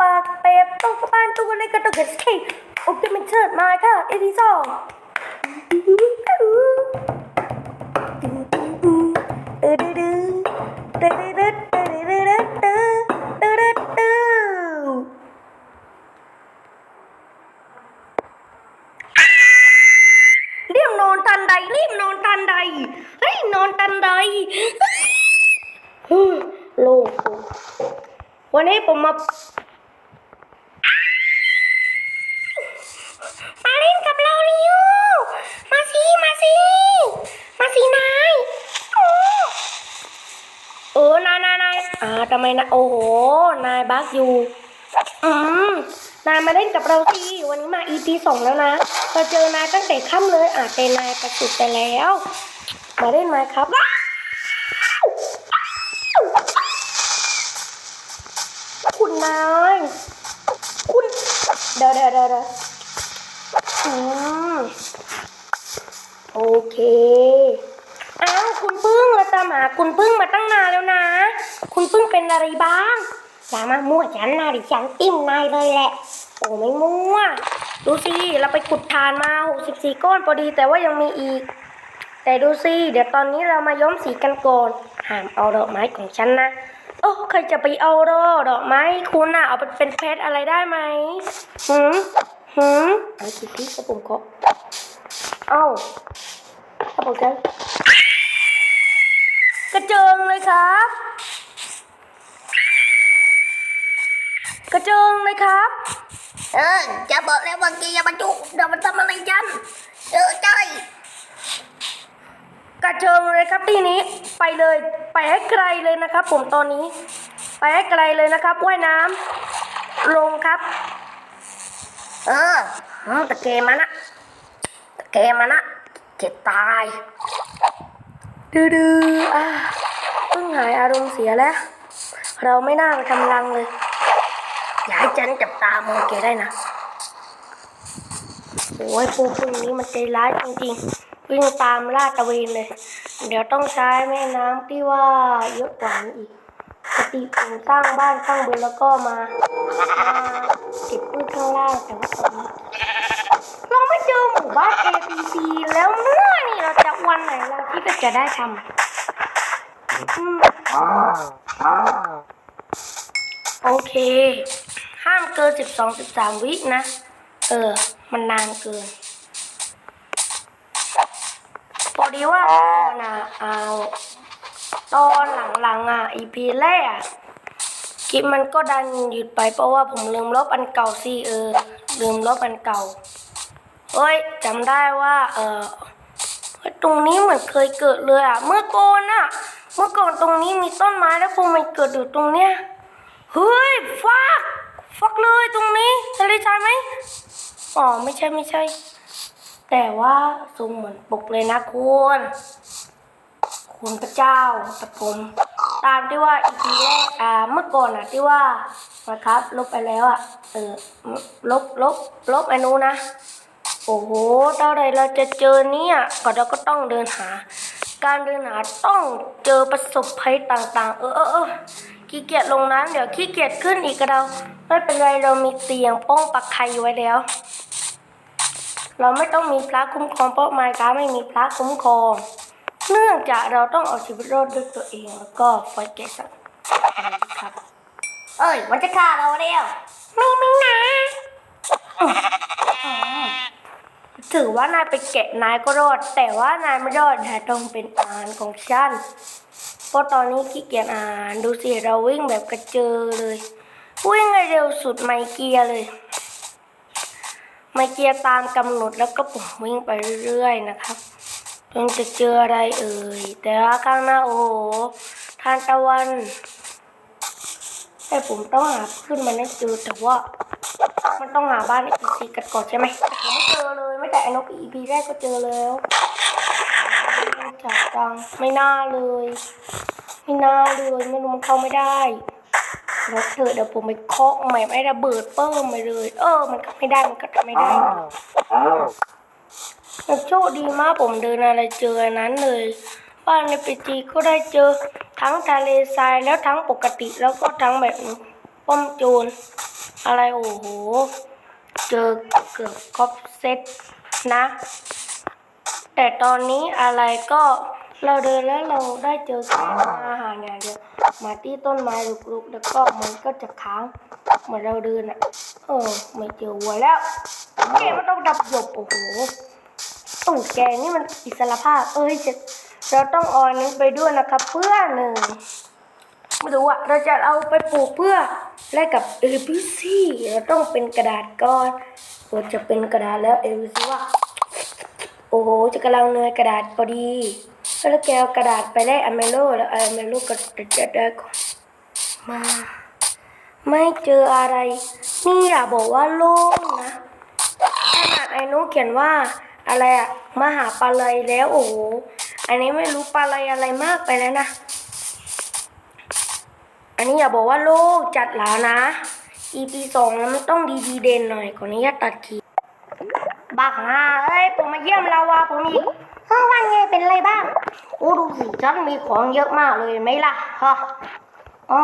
ปากเป๊บต้อกระปานตัวเลยกระตุกกระเชกโอเคมันเชิดมาค่ะเอพิซอเรียมนอนทันใดเรียมนอนทันใดเฮ้ยนอนทันใดโล่งวันนี้ผมมา ทำไมนะโอ้โห นายบักอยู่อืมนายมาเล่นกับเราสิวันนี้มา EP สองแล้วนะเราเจอนายตั้งแต่ค่ำเลยอะแต่นายประสุดไปแล้ว มาเล่นไหมครับคุณนายคุณเดี๋ยวเดี๋ยวเดี๋ยวเดี๋ยวอืมโอเคอ้าวคุณพึ่งเราตามหาคุณพึ่งมาตั้งนานแล้วนะ คุณเพึ่งเป็นอะไรบ้างอย่ามามั่วฉันนะดิฉันติ้มนายเลยแหละ โอ้ไม่มั่ว ดูสิ เราไปขุดทานมา 64 ก้อนพอดีแต่ว่ายังมีอีก แต่ดูสิ เดี๋ยวตอนนี้เรามาย้อมสีกันก่อนห้ามเอาดอกไม้ของฉันนะ โอ้ใครจะไปเอาดอกดอกไม้คุณน่ะ เอาไปเป็นเพชรอะไรได้ไหมหืมหืมเอาสิพี่กระปุกเขาเอ้ากระปุกกันกระเจิงเลยครับ กระเจิงเลยครับ เออจะบอกแล้วว่าแกอย่ามาจุกเดี๋ยวมันทำอะไรฉันเจอใจกระเจิงเลยครับทีนี้ไปเลยไปให้ไกลเลยนะครับ ผมตอนนี้ ไปให้ไกลเลยนะครับว่ายน้ำลงครับ เอออืมตะเกมันนะตะเกมันนะเจ็บตายดื้อดื้ออะเพิ่งหายอารมณ์เสียแล้ว เราไม่น่าไปทำรังเลย อย่าให้ฉันจับตามองแกได้นะ โอ้ยปูพึ่งนี้มันใจร้ายจริงๆ วิ่งตามลาดตระเวนเลย เดี๋ยวต้องใช้แม่น้ำที่ว่าเยอะกว่านี้อีกปกติผมสร้างบ้านข้างบนแล้วก็มามาเก็บพืชข้างล่างแต่ว่าตอนนี้เราไม่เจอหมู่บ้าน A B C แล้วเมื่อนี่เราจะวันไหนเราที่จะได้ทำอืมโอเค ห้ามเกินสิบสองสิบสามวินะ เออ มันนานเกินพอดีว่าตอนอะเอาตอนหลังๆอะ EP แรกอะคลิปมันก็ดันหยุดไปเพราะว่าผมลืมลบอันเก่าสิเออ ลืมลบอันเก่าเฮ้ยจำได้ว่าเออตรงนี้เหมือนเคยเกิดเลยอะ เมื่อก่อนอะ เมื่อก่อนตรงนี้มีต้นไม้แล้วพอมันเกิดอยู่ตรงเนี้ย เฮ้ยฟัก ฟักเลยตรงนี้ทะเลทรายไหมอ๋อไม่ใช่ไม่ใช่ แต่ว่าทรงเหมือนปกเลยนะคุณคุณพระเจ้าแต่ผมตามที่ว่าอีพีแรกอ่าเมื่อก่อนอะที่ว่านะครับ ลบไปแล้วอะเออลบลบลบไอ้นู้นนะ โอ้โหเท่าไรเราจะเจอเนี่ยก็เราก็ต้องเดินหา การเดินหาต้องเจอประสบภัยต่าง ๆ เออเออ ขี้เกียจลงน้ำเดี๋ยวขี้เกียจขึ้นอีกก็เรา ไม่เป็นไรเรามีเตียงป้องปักไข่ไว้แล้ว เราไม่ต้องมีพระคุ้มครองเพราะไมค์กาไม่มีพระคุ้มครอง เนื่องจากเราต้องเอาชีวิตรอดด้วยตัวเองแล้วก็ไฟแกะสัตว์ครับ เอ้ย มันจะฆ่าเราแล้วไม่ไม่นะถือว่านายไปแกะนายก็รอด แต่ว่านายไม่รอดแต่ต้องเป็นอานของฉัน เพราะตอนนี้ขี้เกียจอ่านดูสิเราวิ่งแบบกระเจิงเลย วิ่งให้เร็วสุดไมเกียเลย ไมเกียตามกำหนดแล้วก็ผมวิ่งไปเรื่อยๆนะครับจนจะเจออะไรเอ่ยแต่ว่าข้างหน้าโอ้โหทานตะวันแต่ผมต้องหาขึ้นมาให้เจอแต่ว่ามันต้องหาบ้านอีพีกันก่อนใช่ไหมแต่ผมไม่เจอเลยไม่แต่ไอ้นกอีพีแรกก็เจอแล้ว จากตังไม่น่าเลย ไม่น่าเลยไม่รู้มันเข้าไม่ได้รถเถอะเดี๋ยวผมไปเคาะใหม่ไม่ระเบิดเปิ้มไปเลย เออ มันก็ไม่ได้มันก็ทำไม่ได้แต่โชคดีมากผมเดินอะไรเจออันนั้นเลยบ้านในปีจีก็ได้เจอทั้งทะเลทรายแล้วทั้งปกติแล้วก็ทั้งแบบป้อมโจรอะไรโอ้โห เจอเกือบครบเซตนะ แต่ตอนนี้อะไรก็เราเดินแล้วเราได้เจอสิ่อาหารอย่างเดียวมาที่ต้นไม้ลุกๆแล้วก็มันก็จะค้างเหมือนเราเดินอะ เออ ไม่เจอวัวแล้วแกมันต้องดับหยบโอ้โหตู่แกนี่มันอิสระภาพ เอ้ยจะเราต้องออนนี้ไปด้วยนะครับเพื่อนหนึ่งไม่รู้อะเราจะเอาไปปลูกเพื่อแลกกับเอลิซี่เราต้องเป็นกระดาษก่อนเราจะเป็นกระดาษแล้วเอลิบิซี่ว่า โอ้โห จะกำลังเนยกระดาษพอดี แล้วแกเอากระดาษไปได้อเมโลแล้วอเมโลก็จะได้ก่อนมา ไม่เจออะไร นี่อย่าบอกว่าโล่งนะขนาดไอ้นุเขียนว่าอะไรอะมาหาปลาเลยแล้วโอ้โห อันนี้ไม่รู้ปลาอะไรอะไรมากไปแล้วนะ อันนี้อย่าบอกว่าโล่งจัดแล้วนะ EP สองแล้วมันต้องดีดีเด่นหน่อยขออนุญาตตัดคลิป บ้าฮ่าเอ้ยผมมาเยี่ยมลาวาผมอีกเฮ้ยว่าไงเป็นไรบ้างโอ้ดูสิฉันมีของเยอะมากเลยไหมล่ะฮะอ๋อ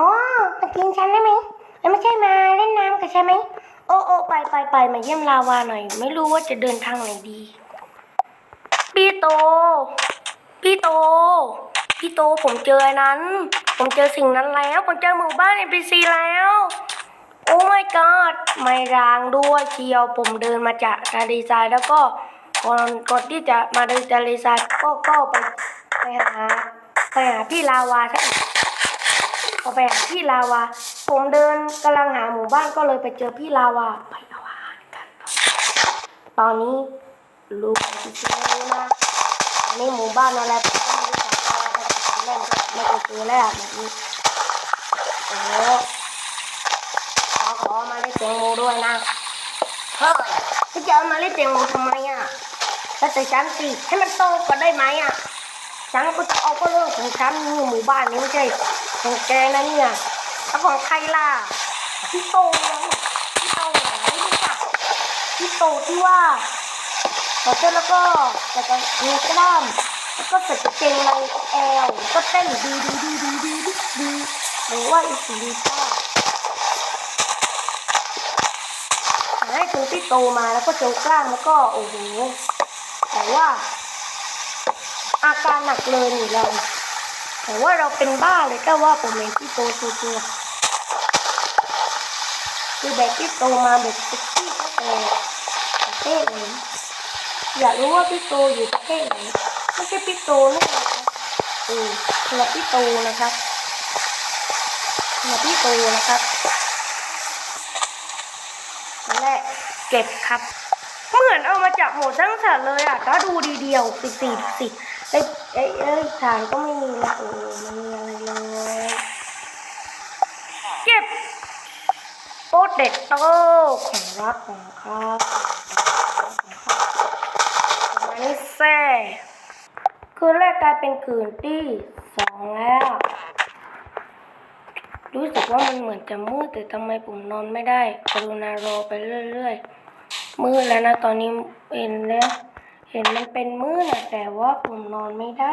มากินฉันได้ไหมไม่ใช่มาเล่นน้ำกับฉันไหมโอ้โอ้ไปไปไปมาเยี่ยมลาวาหน่อย ไม่รู้ว่าจะเดินทางไหนดี พี่โต พี่โต พี่โตผมเจอนั้น ผมเจอสิ่งนั้นแล้ว ผมเจอหมู่บ้าน NPC แล้ว โอ้ my god ไม่รางด้วยเชียวผมเดินมาจากทะเลทรายแล้วก็ก่อนก่อนที่จะมาเดินทะเลทรายก็ก็ไปไปหาไปหาพี่ลาวาใช่ไหมพอไปหาพี่ลาวา ผมเดินกำลังหาหมู่บ้านก็เลยไปเจอพี่ลาวาไปลาวากัน ตอนนี้ลูกที่เจอนะอันนี้หมู่บ้านอะไรผมก็ไม่รู้จักเพราะว่าผมเล่นไม่เคยเจอแล้วแบบนี้โอ้โหขอ เตียงโมด้วยนะเฮ้ยพี่จะเอามาเล่นเตียงโมทำไมอะแล้วแต่ฉันสิให้มันโตกว่าได้ไหมอะฉันก็จะเอาก็เรื่องของฉันนี่หมู่บ้านนี้ไม่ใช่ของแกนะเนี่ยแล้วของใครล่ะพี่โตพี่โตไหนไม่รู้จักพี่โตที่ว่าขอเต้นแล้วก็แต่ก็มีกล้ามแล้วก็ใส่กางเกงในแอลก็เต้นดีดีดีดีดีดีหรือว่าอีสีดีช ให้ถึงที่โตมาแล้วก็เจอกล้ามแล้วก็โอ้โหแต่ว่า อาการหนักเลยนี่เราแต่ว่าเราเป็นบ้าเลยก็ว่าผมเองที่โตตัวๆคือแบบที่โตมาแบบเซ็กซี่ก็แต่ประเทศไหนอยากรู้ว่าพี่โตอยู่ประเทศไหนไม่ใช่พี่โตนี่นะครับเออคนละพี่โตนะครับคนละพี่โตนะครับ แหละเก็บครับเหมือนเอามาจากหมูสร้งสรรค์เลยอะก็ดูดีเดียวสิสิสิเอ้ยเอ้ยเอ้ยฐานก็ไม่มีละโอ้ไม่มีอะไรเลยเก็บโปเตโต้ของรักของข้าของมานิเซ่คืนแรกกลายเป็นคืนที่สองแล้ว รู้สึกว่ามันเหมือนจะมืดแต่ทำไมผมนอนไม่ได้กรุณารอไปเรื่อยๆ มืดแล้วนะ ตอนนี้เห็นแล้ว เห็นมันเป็นมืดนะแต่ว่าผมนอนไม่ได้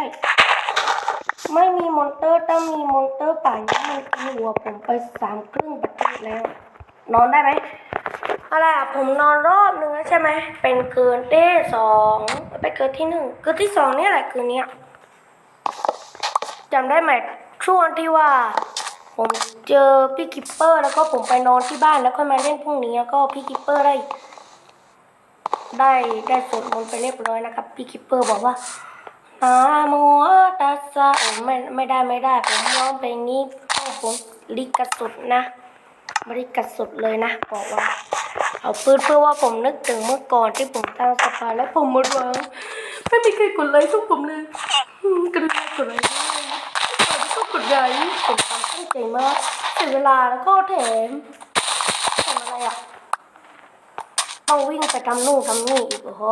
ไม่มีมอนเตอร์ถ้ามีมอนเตอร์ป่านนี้มันกินหัวผมไปสามครึ่งประเทศแล้ว นอนได้ไหมอะไรอะผมนอนรอบหนึ่งแล้วใช่ไหมเป็นคืนที่สองไปเกิดที่หนึ่งคืนที่สองนี่แหละคืนเนี้ยจำได้ไหมช่วงที่ว่า ผมเจอพี่กิปเปอร์แล้วก็ผมไปนอนที่บ้านแล้วค่อยมาเล่นพรุ่งนี้แล้วก็พี่กิปเปอร์ได้ ได้ได้สวดมนต์ไปเรียบร้อยนะครับพี่กิปเปอร์บอกว่านาโมตัสสะโอ้ไม่ไม่ได้ไม่ได้ผมร้องเพลงนี้ต้องผมลิกสุดนะบริกสุดเลยนะบอกว่า เอาปืนเพื่อว่าผมนึกถึงเมื่อก่อนที่ผมตั้งสภาแล้วผมหมดหวังไม่มีใครกดไลค์ทุกผมเลยกรุณากดไลค์ ด้วยนะตอนที่ก็กดไลค์ผมทำตั้งใจมากเสียเวลาแล้วก็แถมทำอะไรอะต้องวิ่งไปทำนู่นทำนี่อีกโอ้โห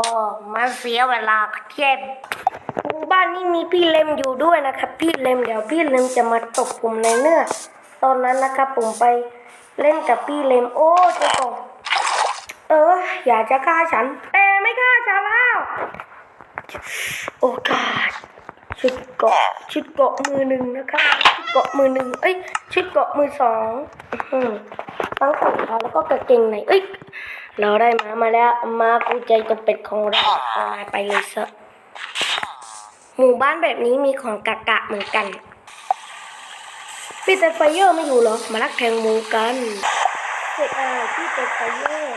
มาเสียเวลาเจ็บหมู่บ้านนี้มีพี่เลมอยู่ด้วยนะครับ พี่เลมเดี๋ยวพี่เลมจะมาตบผมในเนื้อตอนนั้นนะครับผมไปเล่นกับพี่เลมโอ้เจ้าของเออ อยากจะฆ่าฉัน แต่ไม่ฆ่าฉันแล้ว โอกาส ชุดเกาะชุดเกาะมือหนึ่งนะครับชุดเกาะมือหนึ่งเอ้ย ชุดเกาะมือสองอื้อหือตั้งสองใบท้าแล้วก็กางเกงในเอ้ย เราได้มามาแล้ว มากูใจตัวเป็ดของเราเอานายไปเลยซะหมู่บ้านแบบนี้มีของกะกะเหมือนกันพี่แต่ไฟเยอร์ไม่อยู่หรอ มาลักแทงหมูกันเสร็จอะไรพี่แต่ไฟเยอร์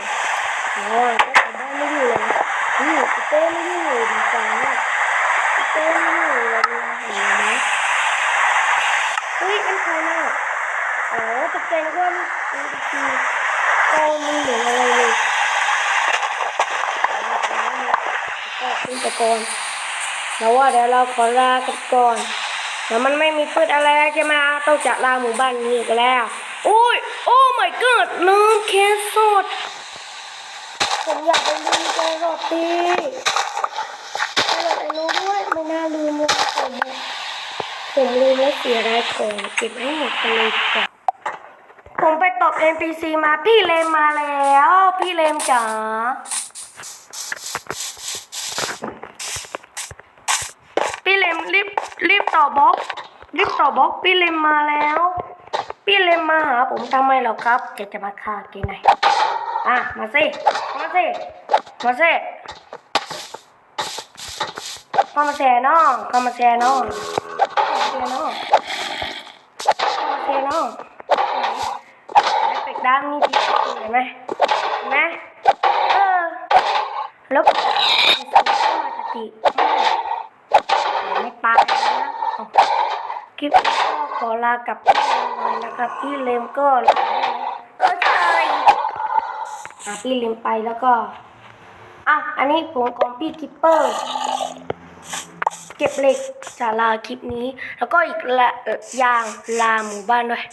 อ๋อก็แต่บ้านไม่อยู่เหรอนี่เต้ไม่อยู่ดีจังเต้ไม่อยู่ นไหมเฮ้ยมันใครน่ะอ๋อตกใจนึกว่ามันคือโอ้มันเหมือนอะไรเลยก็ขึ้นไปก่อนแล้วว่าเดี๋ยวเราขอลากันก่อนแล้วมันไม่มีพืชอะไรใช่ไหมต้องจากลาหมู่บ้านนี้กันแล้วโอ้ยโอ้ my god ลืมแคสสดผมอยากไปลืมแคสสดดีแคสสดไอ้รู้ด้วยไม่น่าลืมเลยผม ผมลืมแล้วเสียดายของเก็บให้หมดกันเลยดีกว่าผมไปตบ NPC มาพี่เลมมาแล้ว พี่เลมจ๋าพี่เลมรีบรีบต่อบล็อกรีบต่อบล็อกพี่เลมมาแล้ว พี่เลมมาหาผมทำไมเหรอครับจะจะมาฆ่ากินไหนอะมาสิมาสิมาสิเข้ามาแชร์น้องเข้ามาแชร์น้อง เข้ามาแชร์น้องเข้ามาแชร์น้องไอ้เป็ดดำนี่ดีเห็นไหมเห็นไหมเออล้วมันเข้ามาสติไม่ไม่ตายนะเอาคลิปนี้ก็ขอลากลับพี่เลมหน่อยนะครับ พี่เลมก็ลาด้วยนะเออใช่อะพี่เลมไปแล้วก็อะอันนี้ผมของพี่คิปเปอร์ เก็บเหล็ก จะลาคลิปนี้ แล้วก็อีกละอย่างลาหมู่บ้านด้วย